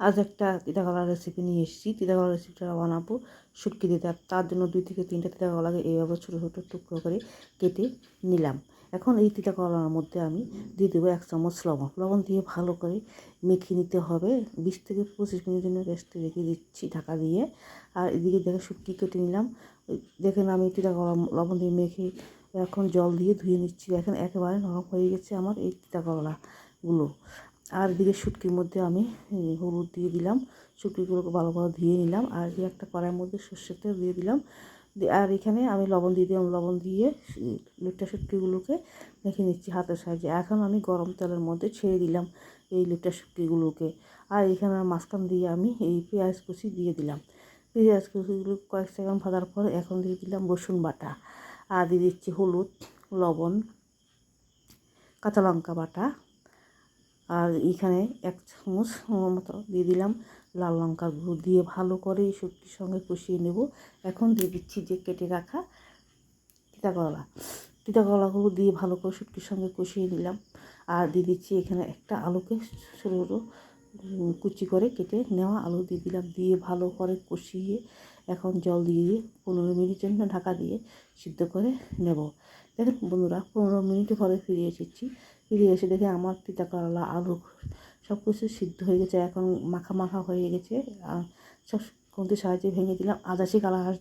আজ একটা তিতা কলার রেসিপি নিয়ে এসেছি। তিতা কলার রেসিপিটা বানাবো। শুটকি দিতে তার জন্য দুই থেকে তিনটা তিতা কলাকে এইভাবে ছোটো ছোটো টুকরো করে কেটে নিলাম। এখন এই তিতা কলার মধ্যে আমি দিয়ে দেবো এক চামচ লবণ। লবণ দিয়ে ভালো করে মেখে নিতে হবে। বিশ থেকে পঁচিশ মিনিটের জন্য রেস্টে রেখে দিচ্ছি ঢাকা দিয়ে। আর এদিকে দেখে শুটকি কেটে নিলাম। দেখেন আমি তিতা কলা লবণ দিয়ে মেখে এখন জল দিয়ে ধুয়ে নিচ্ছি। দেখেন একেবারে নরম হয়ে গেছে আমার এই তিতা করলাগুলো আর এদিকে শুটকির মধ্যে আমি হলুদ দিয়ে দিলাম। শুটকিগুলোকে ভালো করে ধুয়ে নিলাম আর একটা কড়াইয়ের মধ্যে সর্ষের তেল দিয়ে দিলাম। আর এখানে আমি লবণ দিয়ে দিলাম। লবণ দিয়ে লিপটা শুটকিগুলোকে মেখে নিচ্ছি হাতের সাহায্যে। এখন আমি গরম তেলের মধ্যে ছেড়ে দিলাম এই লিপটা শুটকিগুলোকে। আর এখানে মাঝখান দিয়ে আমি এই পেঁয়াজ কুচি দিয়ে দিলাম। পেঁয়াজ কুচিগুলো কয়েক সেকেন্ড ভাজার পর এখন দিয়ে দিলাম রসুন বাটা। আর দিয়ে দিচ্ছি হলুদ, লবণ, কাঁচা লঙ্কা বাটা। আর এখানে এক চামচ মতো দিয়ে দিলাম। লাল লঙ্কার গুঁড়ো দিয়ে ভালো করে এই শুটকির সঙ্গে কষিয়ে নেব। এখন দিয়ে দিচ্ছি যে কেটে রাখা তিতা করলা তিতা করলাগুলো দিয়ে ভালো করে শুটকির সঙ্গে কষিয়ে নিলাম। আর দিয়ে দিচ্ছি এখানে একটা আলুকে ছোটো ছোটো কুচি করে কেটে নেওয়া আলু দিয়ে দিলাম। দিয়ে ভালো করে কষিয়ে এখন জল দিয়ে দিয়ে পনেরো মিনিটের জন্য ঢাকা দিয়ে সিদ্ধ করে নেব। দেখেন বন্ধুরা, পনেরো মিনিট পরে ফিরে এসেছি। ফিরে এসে দেখে আমার তিতা করলা, আলু সব কিছু সিদ্ধ হয়ে গেছে, এখন মাখা মাখা হয়ে গেছে সব কোনটির সাহায্যে ভেঙে দিলাম আদাসি কালার